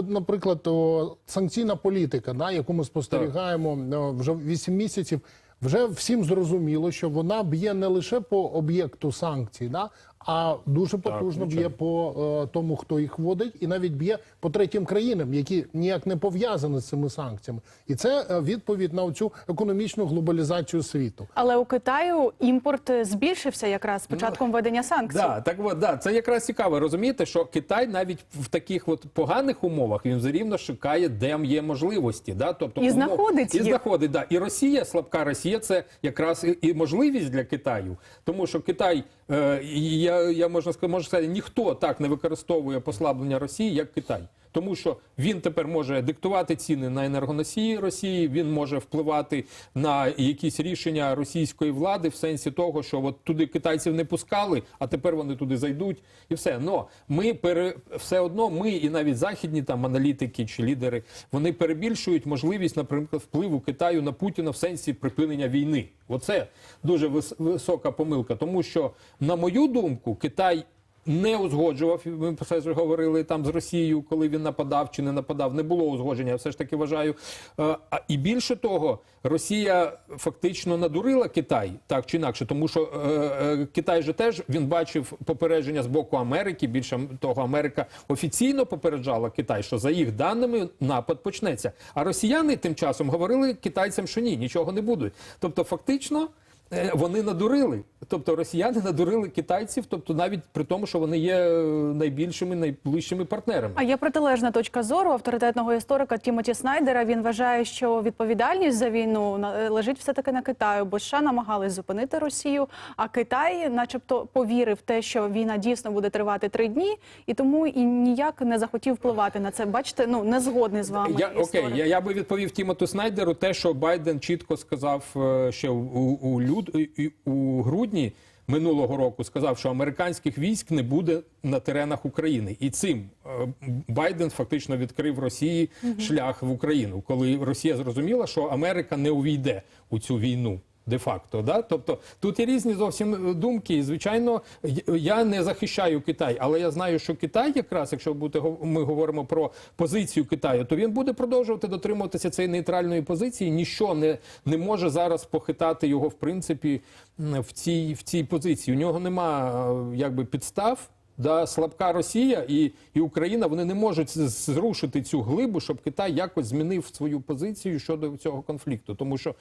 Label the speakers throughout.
Speaker 1: от, наприклад, о, санкційна політика, да, яку ми спостерігаємо о, вже 8 місяців. Вже всім зрозуміло, що вона б'є не лише по об'єкту санкцій, да, а дуже потужно б'є по е, тому, хто їх вводить, і навіть б'є по третім країнам, які ніяк не пов'язані з цими санкціями. І це е, відповідь на цю економічну глобалізацію світу.
Speaker 2: Але у Китаю імпорт збільшився якраз з початком введення санкцій.
Speaker 3: Да, так от, да, це якраз цікаво. Розумієте, що Китай навіть в таких от поганих умовах він все рівно шукає, де є можливості. Да? Тобто,
Speaker 2: І знаходить
Speaker 3: і
Speaker 2: їх.
Speaker 3: знаходить, да. І Росія, слабка Росія, це якраз і, можливість для Китаю. Тому що Китай, е, і я, я можна сказати, можу сказати, ніхто так не використовує послаблення Росії, як Китай. Тому що він тепер може диктувати ціни на енергоносії Росії, він може впливати на якісь рішення російської влади в сенсі того, що от туди китайців не пускали, а тепер вони туди зайдуть, і все. Но ми пере все одно, ми і навіть західні там аналітики чи лідери, вони перебільшують можливість, наприклад, впливу Китаю на Путіна в сенсі припинення війни. Оце дуже вис- висока помилка, тому що, на мою думку, Китай не узгоджував. Ми про це говорили там з Росією, коли він нападав чи не нападав. Не було узгодження. Все ж таки вважаю. Е, А і більше того, Росія фактично надурила Китай так чи інакше, тому що е, е, Китай же теж він бачив попередження з боку Америки. Більше того, Америка офіційно попереджала Китай, що за їх даними напад почнеться. А росіяни тим часом говорили китайцям, що ні, нічого не буде. Тобто, фактично. Е, Вони надурили, тобто росіяни надурили китайців, тобто навіть при тому, що вони є е, найбільшими, найближчими партнерами.
Speaker 2: А є протилежна точка зору авторитетного історика Тімоті Снайдера. Він вважає, що відповідальність за війну е, лежить все таки на Китаю, бо США намагались зупинити Росію. А Китай, начебто, повірив в те, що війна дійсно буде тривати три дні, і тому і ніяк не захотів впливати на це. Бачите, ну не згодний з вами.
Speaker 3: Я окей, я, я би відповів Тімоту Снайдеру те, що Байден чітко сказав ще у, у, у і- у грудні минулого року. Сказав, що американських військ не буде на теренах України, і цим е, Байден фактично відкрив Росії шлях в Україну, коли Росія зрозуміла, що Америка не увійде у цю війну. Де-факто, да? тобто тут є різні зовсім думки. І, звичайно, я не захищаю Китай, але я знаю, що Китай, якраз, якщо буде ми говоримо про позицію Китаю, то він буде продовжувати дотримуватися цієї нейтральної позиції. Ніщо не, не може зараз похитати його в принципі в цій, в цій позиції. У нього нема е, якби підстав. Да, слабка Росія і, і Україна вони не можуть зрушити цю глибу, щоб Китай якось змінив свою позицію щодо цього конфлікту. Тому що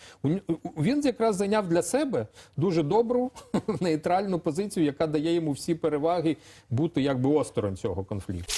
Speaker 3: він якраз зайняв для себе дуже добру нейтральну позицію, яка дає йому всі переваги бути якби осторонь цього конфлікту.